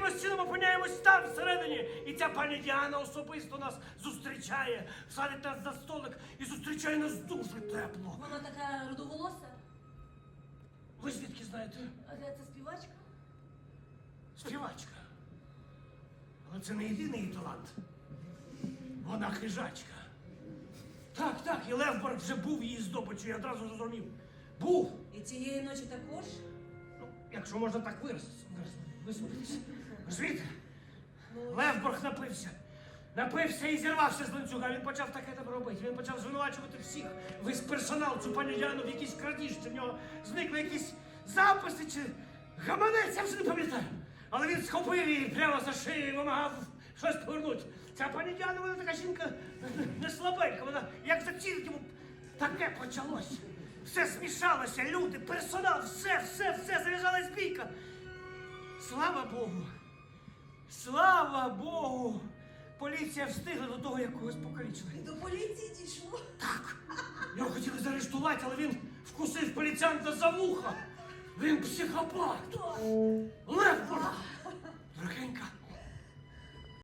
чином опиняємось там всередині. І ця пані Діана особисто нас зустрічає, садить нас за столик і зустрічає нас дуже тепло. Вона така рудоволоса. Ви звідки знаєте? А де це співачка? Співачка. Але це не єдиний її талант. Вона хижачка. Так, так, і Левберг вже був її здобичю, я одразу зрозумів. Був. І цієї ночі також. Ну, якщо можна так виразитися, висловитися. Розумієте? Левборг напився. Напився і зірвався з ланцюга. Він почав таке там робити. Він почав звинувачувати всіх. Весь персонал, цю пані Діану в якійсь крадіжці. В нього зникли якісь записи чи гаманець, я вже не пам'ятаю. Але він схопив її прямо за шию і вимагав щось повернути. Ця пані Діана, вона така жінка не слабенька. Вона як зацінить йому, таке почалось. Все змішалося, люди, персонал, все, все, все, зав'язалась бійка. Слава Богу! Слава Богу! Поліція встигла до того, як когось покалічили. До поліції дійшло. Так. Його хотіли заарештувати, але він вкусив поліціанта за вуха. Він психопат. Лев!